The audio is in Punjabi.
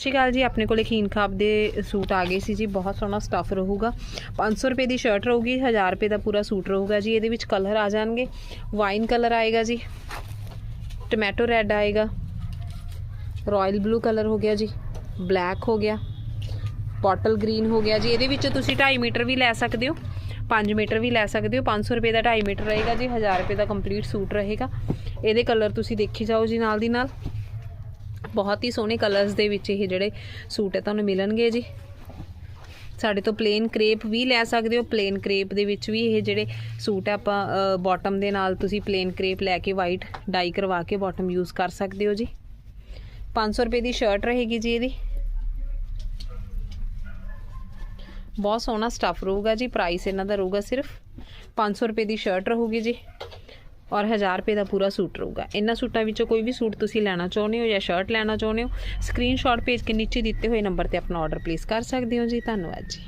ਸਤਿ ਸ਼੍ਰੀ ਅਕਾਲ ਜੀ, ਆਪਣੇ ਕੋਲੇ ਖੀਨ ਖਾਬ ਦੇ ਸੂਟ ਆ ਗਏ ਸੀ ਜੀ, ਬਹੁਤ ਸੋਹਣਾ ਸਟੱਫ ਰਹੂਗਾ। 500 ਰੁਪਏ ਦੀ ਸ਼ਰਟ ਰਹੂਗੀ 1000 ਰੁਪਏ ਦਾ ਪੂਰਾ ਸੂਟ ਰਹੂਗਾ ਜੀ, ਇਹਦੇ ਵਿੱਚ ਕਲਰ ਆ ਜਾਣਗੇ। ਵਾਈਨ ਕਲਰ ਆਏਗਾ ਜੀ ਟੋਮੈਟੋ ਰੈੱਡ ਆਏਗਾ ਰਾਇਲ ਬਲੂ ਕਲਰ ਹੋ ਗਿਆ ਜੀ ਬਲੈਕ ਹੋ ਗਿਆ ਬੋਟਲ ਗ੍ਰੀਨ ਹੋ ਗਿਆ ਜੀ, ਇਹਦੇ ਵਿੱਚ ਤੁਸੀਂ 2.5 ਮੀਟਰ ਵੀ ਲੈ ਸਕਦੇ ਹੋ 5 ਮੀਟਰ ਵੀ ਲੈ ਸਕਦੇ ਹੋ 500 ਰੁਪਏ ਦਾ 2.5 ਮੀਟਰ ਰਹੇਗਾ ਜੀ 1000 ਰੁਪਏ ਦਾ ਕੰਪਲੀਟ ਸੂਟ ਰਹੇਗਾ। ਇਹਦੇ ਕਲਰ ਤੁਸੀਂ ਦੇਖੀ ਜਾਓ ਜੀ ਨਾਲ ਦੀ ਨਾਲ। ਬਹੁਤ ਹੀ ਸੋਹਣੇ ਕਲਰਸ ਦੇ ਵਿੱਚ ਇਹ ਜਿਹੜੇ ਸੂਟ ਹੈ, ਤੁਹਾਨੂੰ ਮਿਲਣਗੇ ਜੀ। ਸਾਡੇ ਤੋਂ ਪਲੇਨ ਕ੍ਰੇਪ ਵੀ ਲੈ ਸਕਦੇ ਹੋ ਪਲੇਨ ਕ੍ਰੇਪ ਦੇ ਵਿੱਚ ਵੀ ਇਹ ਜਿਹੜੇ ਸੂਟ ਹੈ, ਆਪਾਂ ਬਾਟਮ ਦੇ ਨਾਲ ਤੁਸੀਂ ਪਲੇਨ ਕ੍ਰੇਪ ਲੈ ਕੇ ਵਾਈਟ ਡਾਈ ਕਰਵਾ ਕੇ ਬਾਟਮ ਯੂਜ਼ ਕਰ ਸਕਦੇ ਹੋ ਜੀ। 500 ਰੁਪਏ ਦੀ ਸ਼ਰਟ ਰਹੇਗੀ ਜੀ ਇਹਦੀ। ਬਹੁਤ ਸੋਹਣਾ ਸਟੱਫ ਰਹੂਗਾ ਜੀ ਪ੍ਰਾਈਸ ਇਹਨਾਂ ਦਾ ਰਹੂਗਾ ਸਿਰਫ 500 ਰੁਪਏ ਦੀ ਸ਼ਰਟ ਰਹੂਗੀ ਜੀ। ਔਰ 1000 ਰੁਪਏ ਦਾ ਪੂਰਾ ਸੂਟ ਰਹੂਗਾ। ਇਹਨਾਂ ਸੂਟਾਂ ਵਿੱਚੋਂ ਕੋਈ ਵੀ ਸੂਟ ਤੁਸੀਂ ਲੈਣਾ ਚਾਹੁੰਦੇ ਹੋ ਜਾਂ ਸ਼ਰਟ ਲੈਣਾ ਚਾਹੁੰਦੇ ਹੋ ਸਕਰੀਨਸ਼ਾਟ ਭੇਜ ਕੇ ਨੀਚੇ ਦਿੱਤੇ ਹੋਏ ਨੰਬਰ ਤੇ ਆਪਣਾ ਆਰਡਰ ਪਲੇਸ ਕਰ ਸਕਦੇ ਹੋ ਜੀ। ਧੰਨਵਾਦ ਜੀ।